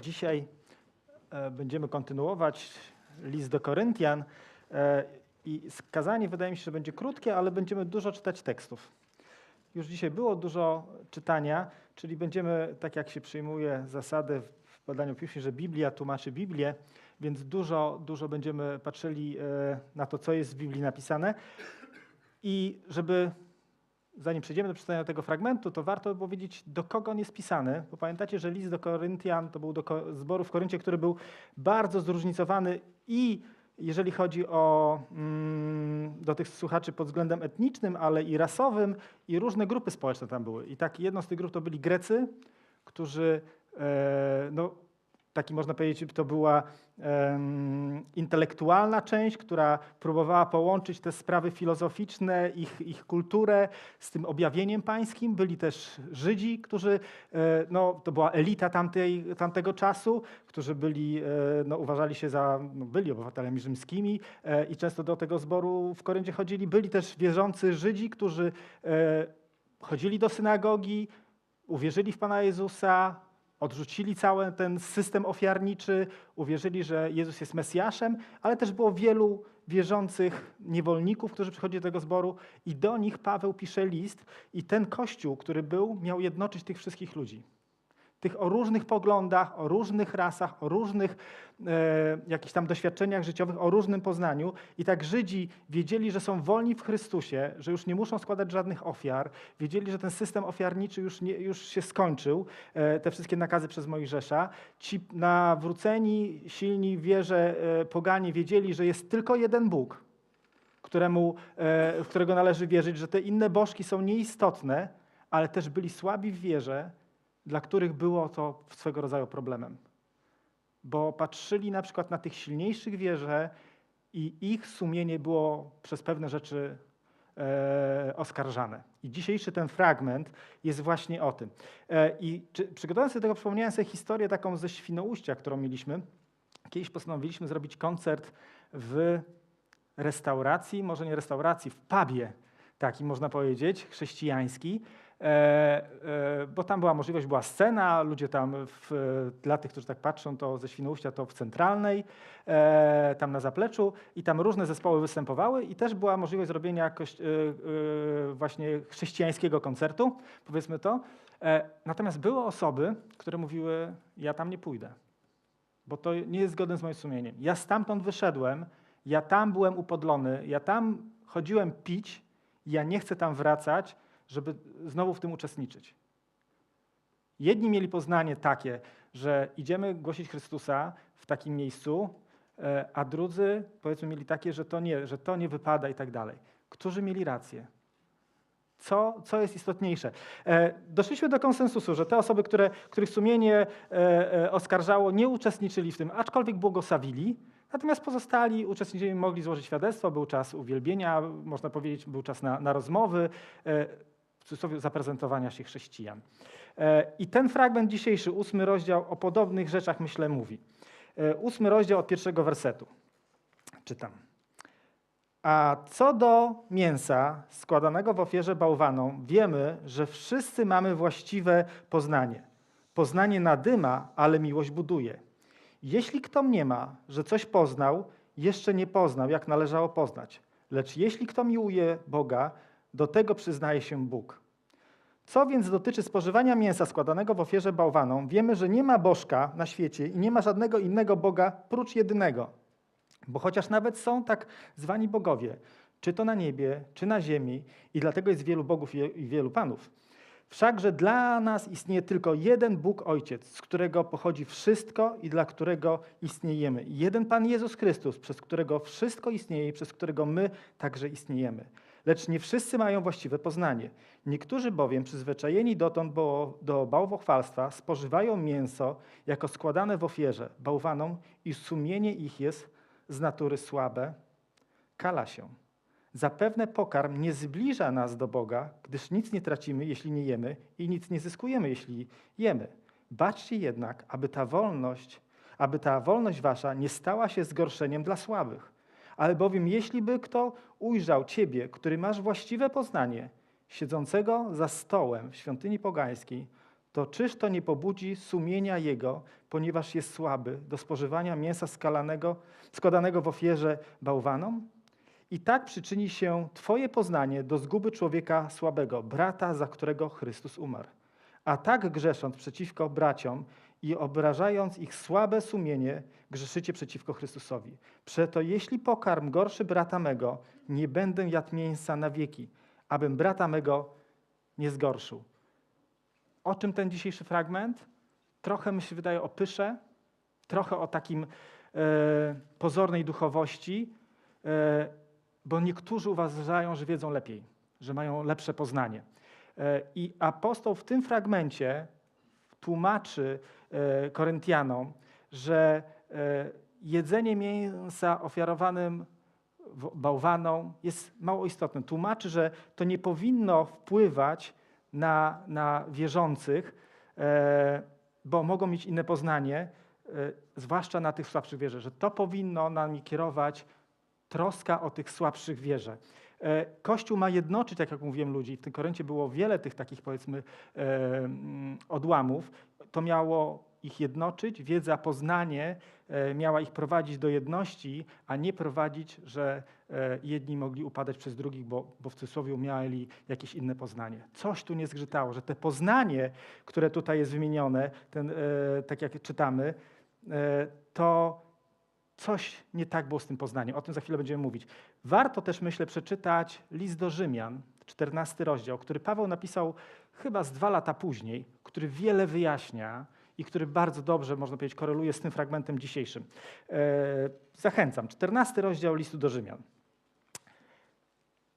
Dzisiaj e, będziemy kontynuować list do Koryntian e, i skazanie wydaje mi się, że będzie krótkie, ale będziemy dużo czytać tekstów. Już dzisiaj było dużo czytania, czyli będziemy, tak jak się przyjmuje zasady w badaniu piśmie, że Biblia tłumaczy Biblię, więc dużo, dużo będziemy patrzyli e, na to, co jest w Biblii napisane. I żeby zanim przejdziemy do przeczytania tego fragmentu, to warto powiedzieć, do kogo on jest pisany. Bo pamiętacie, że list do Koryntian to był do zboru w Koryncie, który był bardzo zróżnicowany i jeżeli chodzi o mm, do tych słuchaczy pod względem etnicznym, ale i rasowym, i różne grupy społeczne tam były. I tak jedną z tych grup to byli Grecy, którzy e, no, taki można powiedzieć, to była um, intelektualna część, która próbowała połączyć te sprawy filozoficzne, ich, ich kulturę z tym objawieniem pańskim. Byli też Żydzi, którzy, e, no, to była elita tamtej, tamtego czasu, którzy byli, e, no, uważali się za, no, byli obywatelami rzymskimi e, i często do tego zboru w Koryncie chodzili. Byli też wierzący Żydzi, którzy chodzili do synagogi, uwierzyli w Pana Jezusa, Odrzucili cały ten system ofiarniczy, uwierzyli, że Jezus jest Mesjaszem, ale też było wielu wierzących niewolników, którzy przychodzili do tego zboru i do nich Paweł pisze list i ten kościół, który był, miał jednoczyć tych wszystkich ludzi tych o różnych poglądach, o różnych rasach, o różnych e, jakichś tam doświadczeniach życiowych, o różnym poznaniu. I tak Żydzi wiedzieli, że są wolni w Chrystusie, że już nie muszą składać żadnych ofiar. Wiedzieli, że ten system ofiarniczy już, nie, już się skończył, e, te wszystkie nakazy przez Mojżesza. Ci nawróceni, silni wierze e, poganie wiedzieli, że jest tylko jeden Bóg, któremu, e, w którego należy wierzyć, że te inne bożki są nieistotne, ale też byli słabi w wierze, dla których było to swego rodzaju problemem. Bo patrzyli na przykład na tych silniejszych wieże i ich sumienie było przez pewne rzeczy e, oskarżane. I dzisiejszy ten fragment jest właśnie o tym. E, I czy, przygotowując się do tego, przypomniałem sobie historię taką ze Świnoujścia, którą mieliśmy. Kiedyś postanowiliśmy zrobić koncert w restauracji, może nie restauracji, w pubie, taki można powiedzieć, chrześcijański. E, e, bo tam była możliwość, była scena, ludzie tam, w, dla tych, którzy tak patrzą, to ze Świnoujścia to w centralnej, e, tam na zapleczu i tam różne zespoły występowały i też była możliwość zrobienia właśnie chrześcijańskiego koncertu, powiedzmy to. Natomiast były osoby, które mówiły, ja tam nie pójdę, bo to nie jest zgodne z moim sumieniem. Ja stamtąd wyszedłem, ja tam byłem upodlony, ja tam chodziłem pić, ja nie chcę tam wracać, żeby znowu w tym uczestniczyć. Jedni mieli poznanie takie, że idziemy głosić Chrystusa w takim miejscu, e, a drudzy powiedzmy mieli takie, że to nie, że to nie wypada i tak dalej. Którzy mieli rację? Co, co jest istotniejsze? E, doszliśmy do konsensusu, że te osoby, które, których sumienie e, oskarżało, nie uczestniczyli w tym, aczkolwiek błogosławili, Natomiast pozostali uczestnicy mogli złożyć świadectwo, był czas uwielbienia, można powiedzieć, był czas na, na rozmowy cudzysłowie zaprezentowania się chrześcijan. E, I ten fragment dzisiejszy, ósmy rozdział, o podobnych rzeczach, myślę, mówi. E, ósmy rozdział od pierwszego wersetu. Czytam. A co do mięsa składanego w ofierze bałwaną, wiemy, że wszyscy mamy właściwe poznanie. Poznanie nadyma, ale miłość buduje. Jeśli kto nie ma, że coś poznał, jeszcze nie poznał, jak należało poznać. Lecz jeśli kto miłuje Boga, do tego przyznaje się Bóg. Co więc dotyczy spożywania mięsa składanego w ofierze bałwaną, wiemy, że nie ma bożka na świecie i nie ma żadnego innego Boga prócz jedynego. Bo chociaż nawet są tak zwani bogowie, czy to na niebie, czy na ziemi, i dlatego jest wielu bogów i wielu panów. Wszakże dla nas istnieje tylko jeden Bóg Ojciec, z którego pochodzi wszystko i dla którego istniejemy. Jeden Pan Jezus Chrystus, przez którego wszystko istnieje i przez którego my także istniejemy. Lecz nie wszyscy mają właściwe poznanie. Niektórzy bowiem, przyzwyczajeni dotąd do bałwochwalstwa, spożywają mięso jako składane w ofierze bałwanom i sumienie ich jest z natury słabe, kala się. Zapewne pokarm nie zbliża nas do Boga, gdyż nic nie tracimy, jeśli nie jemy, i nic nie zyskujemy, jeśli jemy. Baczcie jednak, aby ta wolność, aby ta wolność wasza nie stała się zgorszeniem dla słabych Albowiem jeśli by kto ujrzał Ciebie, który masz właściwe poznanie, siedzącego za stołem w świątyni pogańskiej, to czyż to nie pobudzi sumienia jego, ponieważ jest słaby, do spożywania mięsa skalanego, składanego w ofierze bałwanom? I tak przyczyni się Twoje poznanie do zguby człowieka słabego, brata, za którego Chrystus umarł. A tak grzesząc przeciwko braciom i obrażając ich słabe sumienie, grzeszycie przeciwko Chrystusowi. Przeto jeśli pokarm gorszy brata mego, nie będę jadł mięsa na wieki, abym brata mego nie zgorszył. O czym ten dzisiejszy fragment? Trochę mi się wydaje o pysze, trochę o takim e, pozornej duchowości, e, bo niektórzy uważają, że wiedzą lepiej, że mają lepsze poznanie. E, I apostoł w tym fragmencie tłumaczy Koryntianom, że e, jedzenie mięsa ofiarowanym bałwanom jest mało istotne. Tłumaczy, że to nie powinno wpływać na, na wierzących, e, bo mogą mieć inne poznanie, e, zwłaszcza na tych słabszych wierze, że to powinno nami kierować troska o tych słabszych wierze. E, Kościół ma jednoczyć, tak jak mówiłem, ludzi. W tym Koryncie było wiele tych takich, powiedzmy, e, mm, odłamów. To miało ich jednoczyć, wiedza, poznanie e, miała ich prowadzić do jedności, a nie prowadzić, że e, jedni mogli upadać przez drugich, bo, bo w cudzysłowie mieli jakieś inne poznanie. Coś tu nie zgrzytało, że te poznanie, które tutaj jest wymienione, ten, e, tak jak czytamy, to coś nie tak było z tym poznaniem. O tym za chwilę będziemy mówić. Warto też, myślę, przeczytać list do Rzymian, 14 rozdział, który Paweł napisał chyba z dwa lata później, który wiele wyjaśnia i który bardzo dobrze, można powiedzieć, koreluje z tym fragmentem dzisiejszym. E, zachęcam. 14 rozdział listu do Rzymian.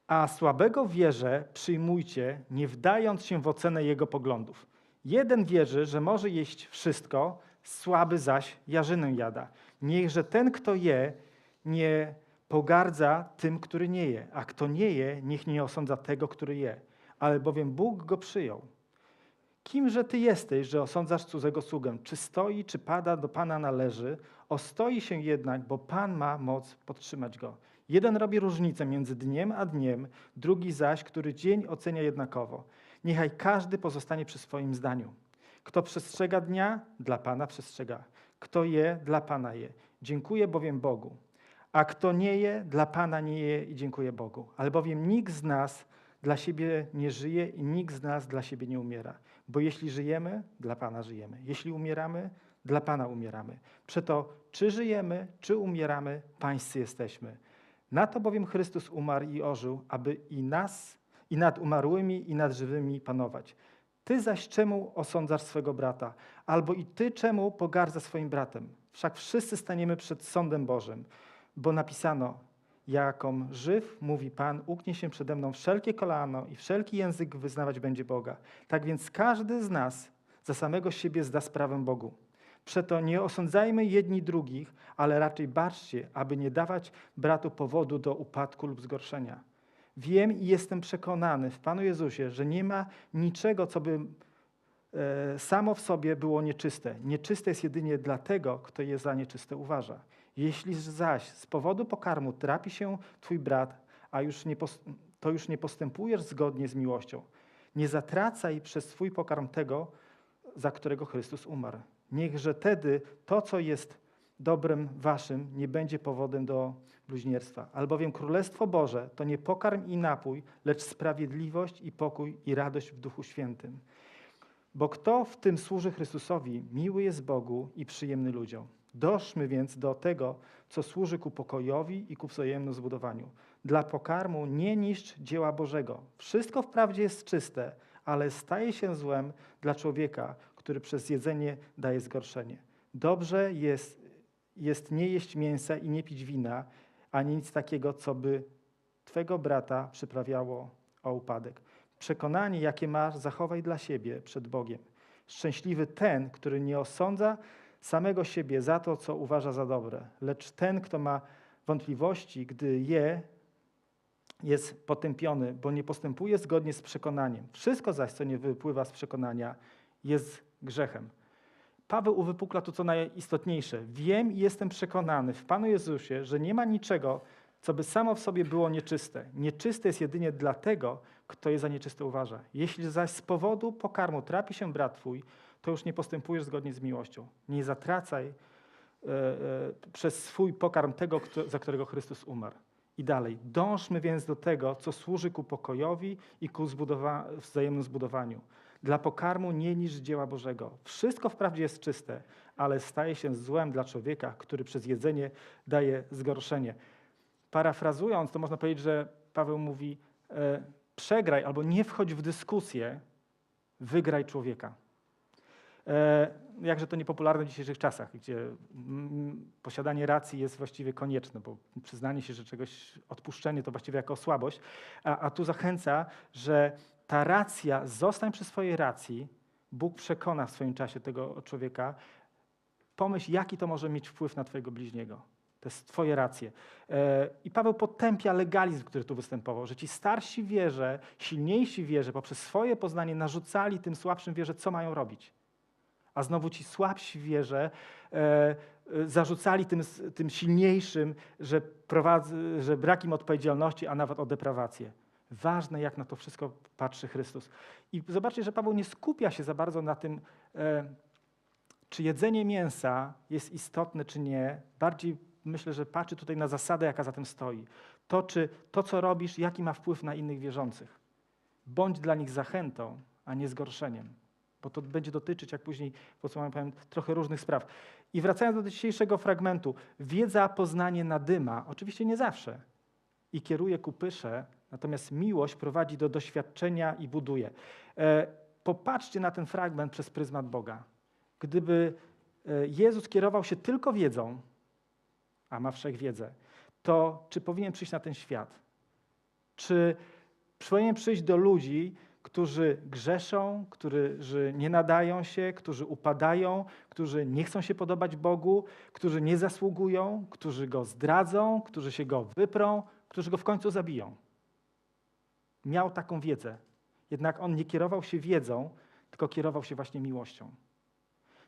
A słabego wierze przyjmujcie, nie wdając się w ocenę jego poglądów. Jeden wierzy, że może jeść wszystko, słaby zaś jarzynę jada. Niechże ten, kto je, nie pogardza tym, który nie je, a kto nie je, niech nie osądza tego, który je, albowiem Bóg go przyjął. Kimże ty jesteś, że osądzasz cudzego sługę? Czy stoi, czy pada, do Pana należy? Ostoi się jednak, bo Pan ma moc podtrzymać go. Jeden robi różnicę między dniem a dniem, drugi zaś, który dzień ocenia jednakowo. Niechaj każdy pozostanie przy swoim zdaniu. Kto przestrzega dnia, dla Pana przestrzega. Kto je, dla Pana je. Dziękuję bowiem Bogu. A kto nie je, dla Pana nie je i dziękuję Bogu. Albowiem nikt z nas dla siebie nie żyje i nikt z nas dla siebie nie umiera. Bo jeśli żyjemy, dla Pana żyjemy. Jeśli umieramy, dla Pana umieramy. Przeto, czy żyjemy, czy umieramy, pańscy jesteśmy. Na to bowiem Chrystus umarł i ożył, aby i nas, i nad umarłymi, i nad żywymi panować. Ty zaś czemu osądzasz swego brata? Albo i ty czemu pogardza swoim bratem? Wszak wszyscy staniemy przed sądem Bożym, bo napisano, jakom żyw, mówi Pan, uknie się przede mną wszelkie kolano i wszelki język wyznawać będzie Boga. Tak więc każdy z nas za samego siebie zda sprawę Bogu. Przeto nie osądzajmy jedni drugich, ale raczej baczcie, aby nie dawać bratu powodu do upadku lub zgorszenia. Wiem i jestem przekonany w Panu Jezusie, że nie ma niczego, co by e, samo w sobie było nieczyste. Nieczyste jest jedynie dla tego, kto je za nieczyste uważa. Jeśli zaś z powodu pokarmu trapi się twój brat, a już nie to już nie postępujesz zgodnie z miłością, nie zatracaj przez swój pokarm tego, za którego Chrystus umarł. Niechże tedy to, co jest dobrem waszym, nie będzie powodem do bluźnierstwa. Albowiem Królestwo Boże to nie pokarm i napój, lecz sprawiedliwość i pokój i radość w Duchu Świętym. Bo kto w tym służy Chrystusowi, miły jest Bogu i przyjemny ludziom. Doszmy więc do tego, co służy ku pokojowi i ku wzajemnemu zbudowaniu. Dla pokarmu nie niszcz dzieła Bożego. Wszystko wprawdzie jest czyste, ale staje się złem dla człowieka, który przez jedzenie daje zgorszenie. Dobrze jest, jest nie jeść mięsa i nie pić wina, ani nic takiego, co by Twego brata przyprawiało o upadek. Przekonanie, jakie masz, zachowaj dla siebie przed Bogiem. Szczęśliwy ten, który nie osądza samego siebie za to, co uważa za dobre, lecz ten, kto ma wątpliwości, gdy je, jest potępiony, bo nie postępuje zgodnie z przekonaniem. Wszystko zaś, co nie wypływa z przekonania, jest grzechem. Paweł uwypukla to, co najistotniejsze. Wiem i jestem przekonany w Panu Jezusie, że nie ma niczego, co by samo w sobie było nieczyste. Nieczyste jest jedynie dlatego, kto je za nieczyste uważa. Jeśli zaś z powodu pokarmu trapi się brat twój, to już nie postępujesz zgodnie z miłością. Nie zatracaj e, e, przez swój pokarm tego, kto, za którego Chrystus umarł. I dalej. Dążmy więc do tego, co służy ku pokojowi i ku zbudowa wzajemnemu zbudowaniu. Dla pokarmu nie niż dzieła Bożego. Wszystko wprawdzie jest czyste, ale staje się złem dla człowieka, który przez jedzenie daje zgorszenie. Parafrazując, to można powiedzieć, że Paweł mówi: e, przegraj albo nie wchodź w dyskusję, wygraj człowieka. E, jakże to niepopularne w dzisiejszych czasach, gdzie posiadanie racji jest właściwie konieczne, bo przyznanie się, że czegoś, odpuszczenie to właściwie jako słabość, a, a tu zachęca, że ta racja, zostań przy swojej racji, Bóg przekona w swoim czasie tego człowieka, pomyśl, jaki to może mieć wpływ na twojego bliźniego. To jest twoje racje. E, I Paweł potępia legalizm, który tu występował, że ci starsi wierze, silniejsi wierze poprzez swoje poznanie narzucali tym słabszym wierze, co mają robić. A znowu ci słabsi wierze e, e, zarzucali tym, tym silniejszym, że, prowadzy, że brak im odpowiedzialności, a nawet o deprawację. Ważne, jak na to wszystko patrzy Chrystus. I zobaczcie, że Paweł nie skupia się za bardzo na tym, czy jedzenie mięsa jest istotne, czy nie. Bardziej myślę, że patrzy tutaj na zasadę, jaka za tym stoi. To, czy to, co robisz, jaki ma wpływ na innych wierzących. Bądź dla nich zachętą, a nie zgorszeniem. Bo to będzie dotyczyć, jak później podsumowałem, powiem, trochę różnych spraw. I wracając do dzisiejszego fragmentu. Wiedza, poznanie nadyma, oczywiście nie zawsze. I kieruje ku pysze, natomiast miłość prowadzi do doświadczenia i buduje. E, popatrzcie na ten fragment przez pryzmat Boga. Gdyby e, Jezus kierował się tylko wiedzą, a ma wszechwiedzę, to czy powinien przyjść na ten świat? Czy powinien przyjść do ludzi, którzy grzeszą, którzy nie nadają się, którzy upadają, którzy nie chcą się podobać Bogu, którzy nie zasługują, którzy go zdradzą, którzy się go wyprą, którzy go w końcu zabiją. Miał taką wiedzę. Jednak on nie kierował się wiedzą, tylko kierował się właśnie miłością.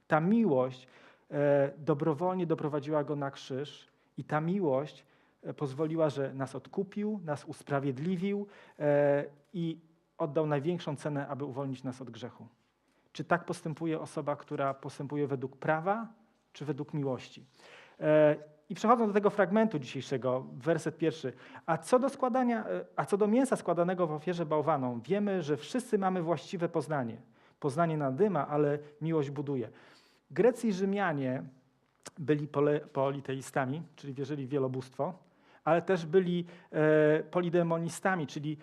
Ta miłość e, dobrowolnie doprowadziła go na krzyż i ta miłość e, pozwoliła, że nas odkupił, nas usprawiedliwił e, i oddał największą cenę, aby uwolnić nas od grzechu. Czy tak postępuje osoba, która postępuje według prawa, czy według miłości? E, I przechodząc do tego fragmentu dzisiejszego, werset pierwszy. A co do, składania, a co do mięsa składanego w ofierze bałwaną, wiemy, że wszyscy mamy właściwe poznanie. Poznanie nadyma, ale miłość buduje. Grecy i Rzymianie byli politeistami, czyli wierzyli w wielobóstwo, ale też byli e, polidemonistami, czyli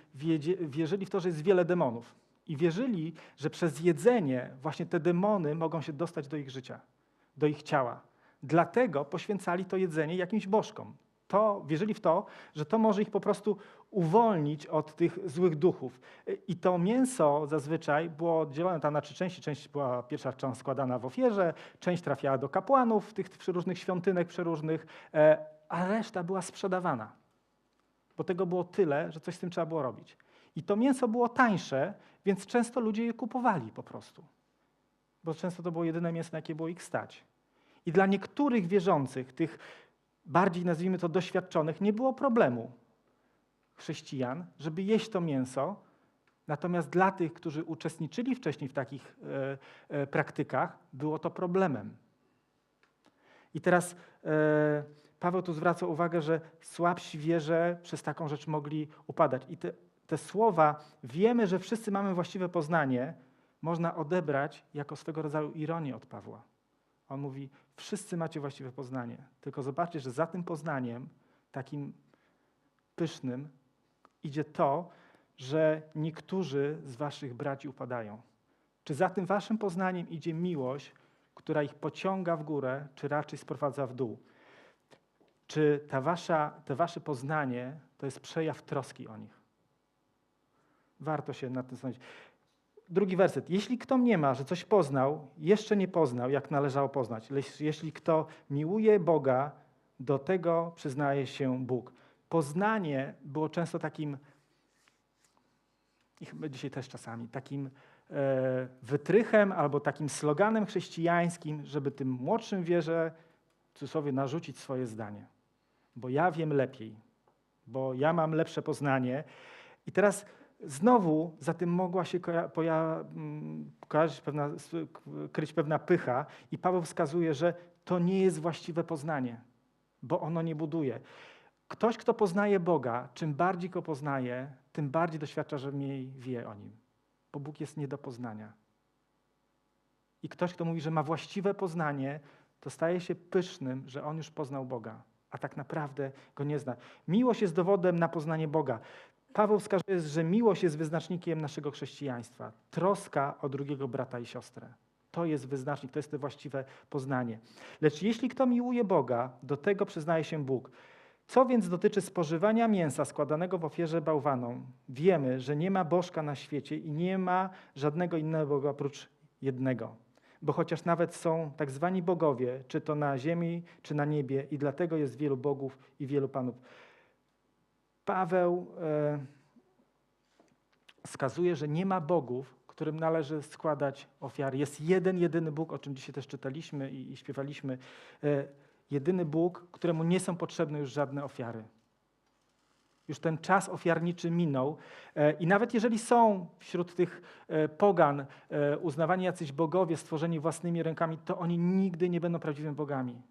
wierzyli w to, że jest wiele demonów. I wierzyli, że przez jedzenie właśnie te demony mogą się dostać do ich życia, do ich ciała. Dlatego poświęcali to jedzenie jakimś bożkom. To, wierzyli w to, że to może ich po prostu uwolnić od tych złych duchów. I to mięso zazwyczaj było dzielone tam na trzy części. Część była pierwsza część składana w ofierze, część trafiała do kapłanów tych przeróżnych świątynek przeróżnych, e, a reszta była sprzedawana. Bo tego było tyle, że coś z tym trzeba było robić. I to mięso było tańsze, więc często ludzie je kupowali po prostu. Bo często to było jedyne mięso, na jakie było ich stać. I dla niektórych wierzących, tych bardziej nazwijmy to doświadczonych, nie było problemu chrześcijan, żeby jeść to mięso. Natomiast dla tych, którzy uczestniczyli wcześniej w takich e, e, praktykach, było to problemem. I teraz e, Paweł tu zwraca uwagę, że słabsi wierze przez taką rzecz mogli upadać. I te, te słowa, wiemy, że wszyscy mamy właściwe poznanie, można odebrać jako swego rodzaju ironię od Pawła. On mówi, wszyscy macie właściwe poznanie, tylko zobaczcie, że za tym poznaniem, takim pysznym, idzie to, że niektórzy z waszych braci upadają. Czy za tym waszym poznaniem idzie miłość, która ich pociąga w górę, czy raczej sprowadza w dół? Czy ta wasza, to wasze poznanie to jest przejaw troski o nich? Warto się nad tym zastanowić. Drugi werset. Jeśli kto nie ma, że coś poznał, jeszcze nie poznał, jak należało poznać. Jeśli kto miłuje Boga, do tego przyznaje się Bóg. Poznanie było często takim, i chyba dzisiaj też czasami, takim e, wytrychem albo takim sloganem chrześcijańskim, żeby tym młodszym wierze cudzysłowie narzucić swoje zdanie. Bo ja wiem lepiej. bo ja mam lepsze poznanie. I teraz znowu za tym mogła się koja- mm, pewna, kryć pewna pycha, i Paweł wskazuje, że to nie jest właściwe poznanie, bo ono nie buduje. Ktoś, kto poznaje Boga, czym bardziej go poznaje, tym bardziej doświadcza, że mniej wie o nim, bo Bóg jest nie do poznania. I ktoś, kto mówi, że ma właściwe poznanie, to staje się pysznym, że on już poznał Boga, a tak naprawdę go nie zna. Miłość jest dowodem na poznanie Boga. Paweł wskazuje, że miłość jest wyznacznikiem naszego chrześcijaństwa. Troska o drugiego brata i siostrę. To jest wyznacznik, to jest to właściwe poznanie. Lecz jeśli kto miłuje Boga, do tego przyznaje się Bóg. Co więc dotyczy spożywania mięsa składanego w ofierze bałwanom, wiemy, że nie ma bożka na świecie i nie ma żadnego innego Boga oprócz jednego. Bo chociaż nawet są tak zwani bogowie, czy to na ziemi, czy na niebie, i dlatego jest wielu bogów i wielu panów. Paweł e, wskazuje, że nie ma bogów, którym należy składać ofiary. Jest jeden, jedyny Bóg, o czym dzisiaj też czytaliśmy i, i śpiewaliśmy. E, jedyny Bóg, któremu nie są potrzebne już żadne ofiary. Już ten czas ofiarniczy minął. E, I nawet jeżeli są wśród tych e, pogan e, uznawani jacyś bogowie stworzeni własnymi rękami, to oni nigdy nie będą prawdziwymi bogami.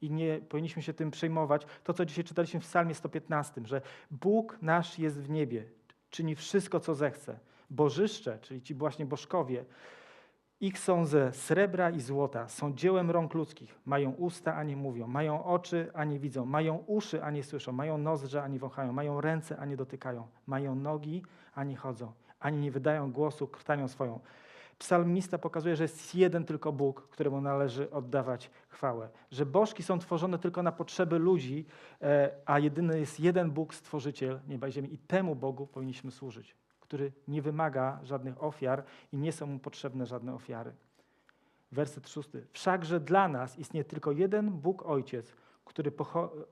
I nie powinniśmy się tym przejmować. To, co dzisiaj czytaliśmy w Psalmie 115, że Bóg nasz jest w niebie, czyni wszystko, co zechce. Bożyszcze, czyli ci właśnie bożkowie, ich są ze srebra i złota, są dziełem rąk ludzkich. Mają usta, a nie mówią, mają oczy, a nie widzą, mają uszy, a nie słyszą, mają nozdrza, a nie wąchają, mają ręce, a nie dotykają, mają nogi, a nie chodzą, ani nie wydają głosu krtanią swoją. Psalmista pokazuje, że jest jeden tylko Bóg, któremu należy oddawać chwałę. Że bożki są tworzone tylko na potrzeby ludzi, e, a jedyny jest jeden Bóg, stworzyciel nieba i ziemi. I temu Bogu powinniśmy służyć, który nie wymaga żadnych ofiar i nie są mu potrzebne żadne ofiary. Werset szósty. Wszakże dla nas istnieje tylko jeden Bóg Ojciec, który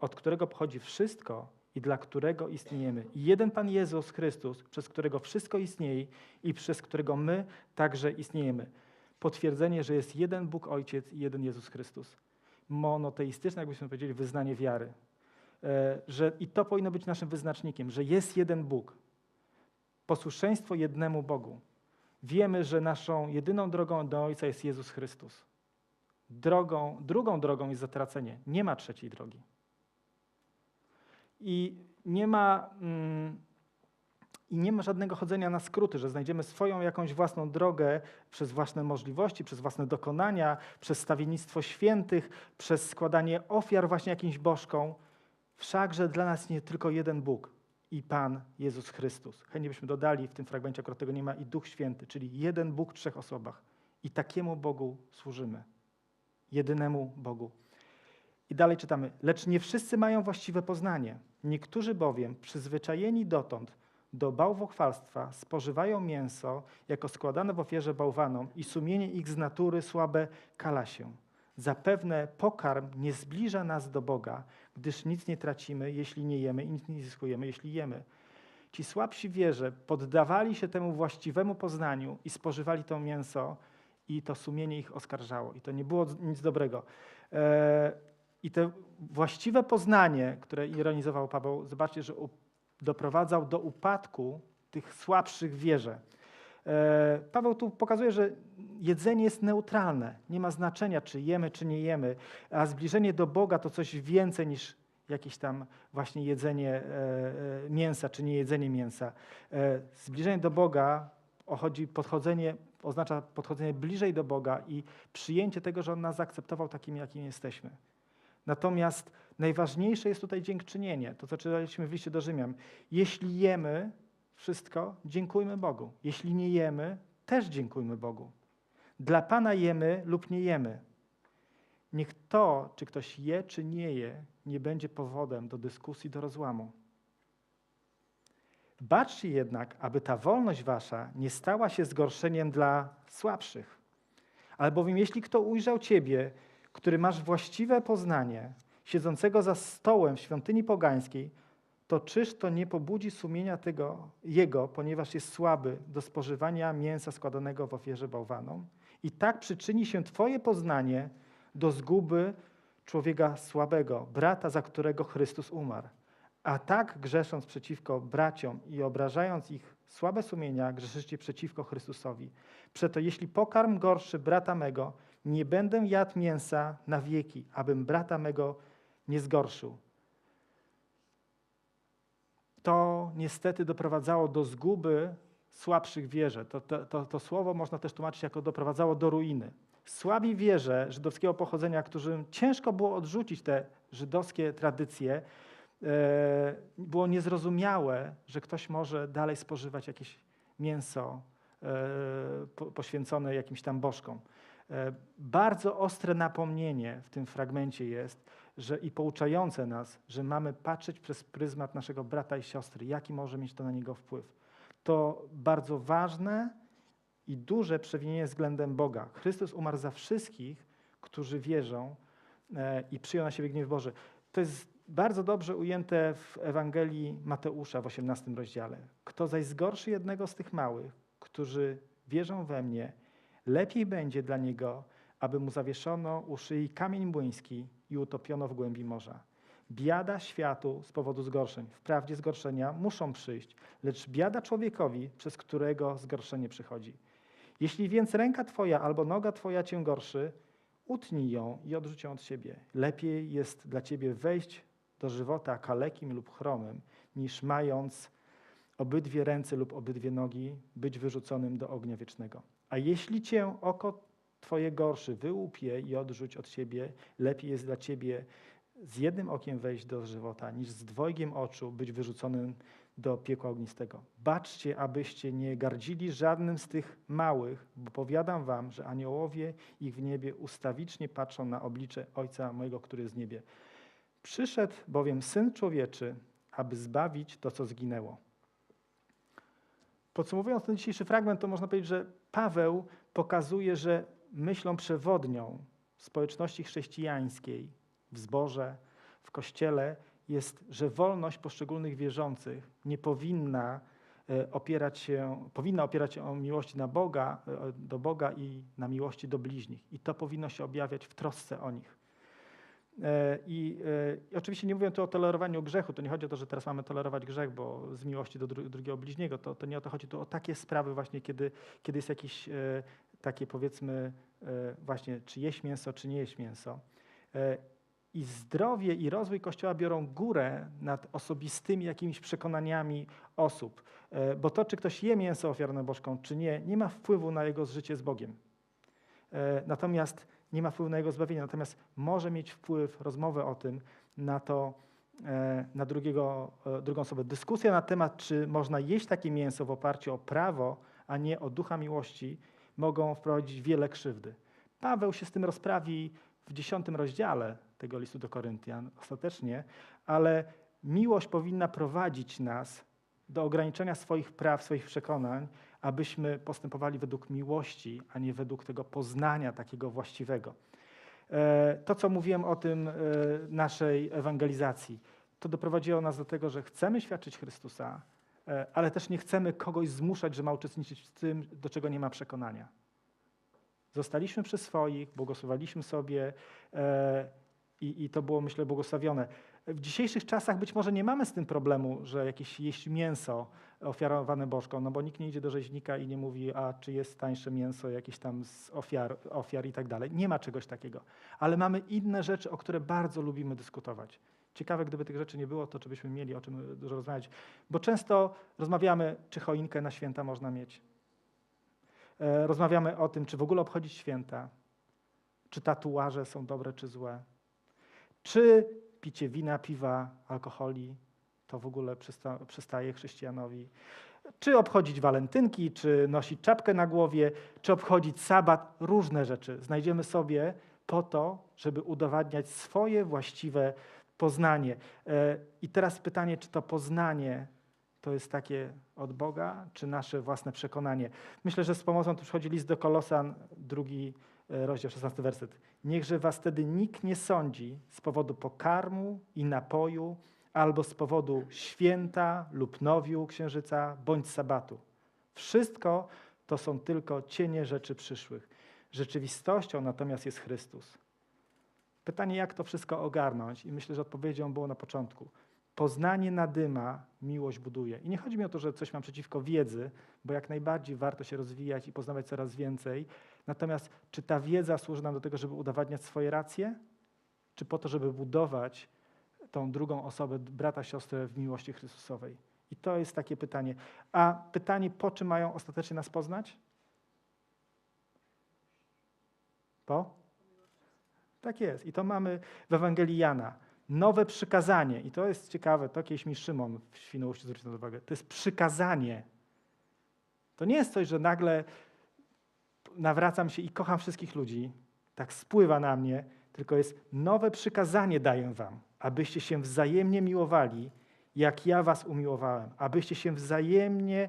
od którego pochodzi wszystko i dla którego istniejemy. I jeden Pan Jezus Chrystus, przez którego wszystko istnieje i przez którego my także istniejemy. Potwierdzenie, że jest jeden Bóg Ojciec i jeden Jezus Chrystus. Monoteistyczne, jakbyśmy powiedzieli, wyznanie wiary. E, Że, I to powinno być naszym wyznacznikiem, że jest jeden Bóg. Posłuszeństwo jednemu Bogu. Wiemy, że naszą jedyną drogą do Ojca jest Jezus Chrystus. Drogą, drugą drogą jest zatracenie. Nie ma trzeciej drogi. I nie ma, mm, I nie ma żadnego chodzenia na skróty, że znajdziemy swoją jakąś własną drogę przez własne możliwości, przez własne dokonania, przez stawiennictwo świętych, przez składanie ofiar właśnie jakimś bożkom. Wszakże dla nas nie tylko jeden Bóg i Pan Jezus Chrystus. Chętnie byśmy dodali w tym fragmencie, akurat tego nie ma, i Duch Święty, czyli jeden Bóg w trzech osobach. I takiemu Bogu służymy. Jedynemu Bogu. I dalej czytamy, lecz nie wszyscy mają właściwe poznanie. Niektórzy bowiem, przyzwyczajeni dotąd do bałwochwalstwa, spożywają mięso jako składane w ofierze bałwanom i sumienie ich z natury słabe kala się. Zapewne pokarm nie zbliża nas do Boga, gdyż nic nie tracimy, jeśli nie jemy i nic nie zyskujemy, jeśli jemy. Ci słabsi wierze poddawali się temu właściwemu poznaniu i spożywali to mięso i to sumienie ich oskarżało. I to nie było nic dobrego. E, I to właściwe poznanie, które ironizował Paweł, zobaczcie, że doprowadzał do upadku tych słabszych wierze. E, Paweł tu pokazuje, że jedzenie jest neutralne. Nie ma znaczenia, czy jemy, czy nie jemy. A zbliżenie do Boga to coś więcej niż jakieś tam właśnie jedzenie e, e, mięsa, czy nie jedzenie mięsa. Zbliżenie do Boga ochodzi podchodzenie, oznacza podchodzenie bliżej do Boga i przyjęcie tego, że On nas zaakceptował takimi, jakimi jesteśmy. Natomiast najważniejsze jest tutaj dziękczynienie, to co czytaliśmy w liście do Rzymian. Jeśli jemy wszystko, dziękujmy Bogu. Jeśli nie jemy, też dziękujmy Bogu. Dla Pana jemy lub nie jemy. Niech to, czy ktoś je, czy nie je, nie będzie powodem do dyskusji, do rozłamu. Baczcie jednak, aby ta wolność wasza nie stała się zgorszeniem dla słabszych. Albowiem jeśli kto ujrzał ciebie, który masz właściwe poznanie, siedzącego za stołem w świątyni pogańskiej, to czyż to nie pobudzi sumienia tego jego, ponieważ jest słaby do spożywania mięsa składanego w ofierze bałwanom? I tak przyczyni się twoje poznanie do zguby człowieka słabego, brata, za którego Chrystus umarł. A tak grzesząc przeciwko braciom i obrażając ich słabe sumienia, grzeszycie przeciwko Chrystusowi. Przeto jeśli pokarm gorszy brata mego, nie będę jadł mięsa na wieki, abym brata mego nie zgorszył. To niestety doprowadzało do zguby słabszych wierze. To, to, to, to słowo można też tłumaczyć jako doprowadzało do ruiny. Słabi wierze żydowskiego pochodzenia, którym ciężko było odrzucić te żydowskie tradycje, e, było niezrozumiałe, że ktoś może dalej spożywać jakieś mięso e, poświęcone jakimś tam bożkom. E, bardzo ostre napomnienie w tym fragmencie jest, że i pouczające nas, że mamy patrzeć przez pryzmat naszego brata i siostry, jaki może mieć to na niego wpływ. To bardzo ważne i duże przewinienie względem Boga. Chrystus umarł za wszystkich, którzy wierzą e, i przyjął na siebie gniew Boży. To jest bardzo dobrze ujęte w Ewangelii Mateusza w 18 rozdziale. Kto zaś zgorszy jednego z tych małych, którzy wierzą we mnie, lepiej będzie dla niego, aby mu zawieszono u szyi kamień młyński i utopiono w głębi morza. Biada światu z powodu zgorszeń. Wprawdzie zgorszenia muszą przyjść, lecz biada człowiekowi, przez którego zgorszenie przychodzi. Jeśli więc ręka twoja albo noga twoja cię gorszy, utnij ją i odrzuć ją od siebie. Lepiej jest dla ciebie wejść do żywota kalekim lub chromym, niż mając obydwie ręce lub obydwie nogi, być wyrzuconym do ognia wiecznego. A jeśli cię oko twoje gorszy wyłupie i odrzuć od siebie, lepiej jest dla ciebie z jednym okiem wejść do żywota, niż z dwojgiem oczu być wyrzuconym do piekła ognistego. Baczcie, abyście nie gardzili żadnym z tych małych, bo powiadam wam, że aniołowie ich w niebie ustawicznie patrzą na oblicze Ojca mojego, który jest w niebie. Przyszedł bowiem Syn Człowieczy, aby zbawić to, co zginęło. Podsumowując ten dzisiejszy fragment, to można powiedzieć, że Paweł pokazuje, że myślą przewodnią społeczności chrześcijańskiej w zborze, w kościele jest, że wolność poszczególnych wierzących nie powinna e, opierać się, powinna opierać się o miłości na Boga, e, do Boga i na miłości do bliźnich. I to powinno się objawiać w trosce o nich. E, I, I, oczywiście nie mówię tu o tolerowaniu grzechu, to nie chodzi o to, że teraz mamy tolerować grzech, bo z miłości do dru drugiego bliźniego, to, to nie o to chodzi, tu o takie sprawy właśnie, kiedy, kiedy jest jakieś takie powiedzmy właśnie, czy jeść mięso, czy nie jeść mięso i zdrowie i rozwój Kościoła biorą górę nad osobistymi jakimiś przekonaniami osób. E, bo to, czy ktoś je mięso ofiarne bożką, czy nie, nie ma wpływu na jego życie z Bogiem. E, natomiast nie ma wpływu na jego zbawienie, natomiast może mieć wpływ rozmowę o tym na to, e, na drugiego, drugą osobę. Dyskusja na temat, czy można jeść takie mięso w oparciu o prawo, a nie o ducha miłości, mogą wprowadzić wiele krzywdy. Paweł się z tym rozprawi w dziesiątym rozdziale tego listu do Koryntian ostatecznie, ale miłość powinna prowadzić nas do ograniczenia swoich praw, swoich przekonań, abyśmy postępowali według miłości, a nie według tego poznania takiego właściwego. E, to, co mówiłem o tym e, naszej ewangelizacji, to doprowadziło nas do tego, że chcemy świadczyć Chrystusa, ale też nie chcemy kogoś zmuszać, że ma uczestniczyć w tym, do czego nie ma przekonania. Zostaliśmy przy swoich, błogosławiliśmy sobie i, I to było, myślę, błogosławione. W dzisiejszych czasach być może nie mamy z tym problemu, że jakieś jeść mięso ofiarowane bożką, no bo nikt nie idzie do rzeźnika i nie mówi, a czy jest tańsze mięso jakieś tam z ofiar, ofiar i tak dalej. Nie ma czegoś takiego. Ale mamy inne rzeczy, o które bardzo lubimy dyskutować. Ciekawe, gdyby tych rzeczy nie było, to czy byśmy mieli o czym dużo rozmawiać. Bo często rozmawiamy, czy choinkę na święta można mieć. E, rozmawiamy o tym, czy w ogóle obchodzić święta. Czy tatuaże są dobre, czy złe czy picie wina, piwa, alkoholi to w ogóle przysta przystaje chrześcijanowi? Czy obchodzić walentynki, czy nosić czapkę na głowie, czy obchodzić sabat? Różne rzeczy znajdziemy sobie po to, żeby udowadniać swoje właściwe poznanie. E, I teraz pytanie, czy to poznanie to jest takie od Boga, czy nasze własne przekonanie? Myślę, że z pomocą tu przychodzi list do Kolosan, drugi E, rozdział 16 werset. Niechże was wtedy nikt nie sądzi z powodu pokarmu i napoju, albo z powodu święta lub nowiu księżyca, bądź sabatu. Wszystko to są tylko cienie rzeczy przyszłych. Rzeczywistością natomiast jest Chrystus. Pytanie, jak to wszystko ogarnąć? I myślę, że odpowiedzią było na początku. Poznanie nadyma, miłość buduje. I nie chodzi mi o to, że coś mam przeciwko wiedzy, bo jak najbardziej warto się rozwijać i poznawać coraz więcej. Natomiast czy ta wiedza służy nam do tego, żeby udowadniać swoje racje, czy po to, żeby budować tą drugą osobę, brata, siostrę w miłości Chrystusowej? I to jest takie pytanie. A pytanie, po czym mają ostatecznie nas poznać? Po? Tak jest. I to mamy w Ewangelii Jana. Nowe przykazanie. I to jest ciekawe, to kiedyś mi Szymon w Świnoujściu zwrócił na uwagę. To jest przykazanie. To nie jest coś, że nagle nawracam się i kocham wszystkich ludzi. Tak spływa na mnie. Tylko jest nowe przykazanie daję wam, abyście się wzajemnie miłowali, jak ja was umiłowałem. Abyście się wzajemnie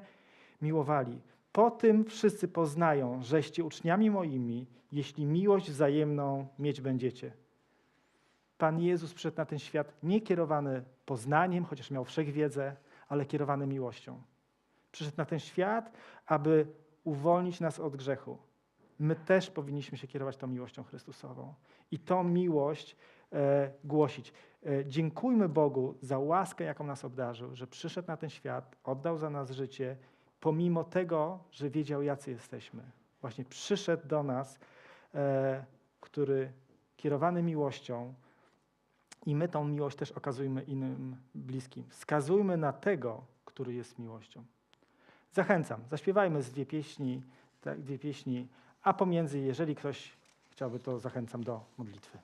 miłowali. Po tym wszyscy poznają, żeście uczniami moimi, jeśli miłość wzajemną mieć będziecie. Pan Jezus przyszedł na ten świat nie kierowany poznaniem, chociaż miał wszechwiedzę, ale kierowany miłością. Przyszedł na ten świat, aby uwolnić nas od grzechu. My też powinniśmy się kierować tą miłością Chrystusową i tą miłość e, głosić. E, dziękujmy Bogu za łaskę, jaką nas obdarzył, że przyszedł na ten świat, oddał za nas życie, pomimo tego, że wiedział, jacy jesteśmy. Właśnie przyszedł do nas, e, który kierowany miłością, i my tą miłość też okazujmy innym bliskim. Wskazujmy na tego, który jest miłością. Zachęcam, zaśpiewajmy z dwie pieśni, tak, dwie pieśni, a pomiędzy, jeżeli ktoś chciałby, to zachęcam do modlitwy.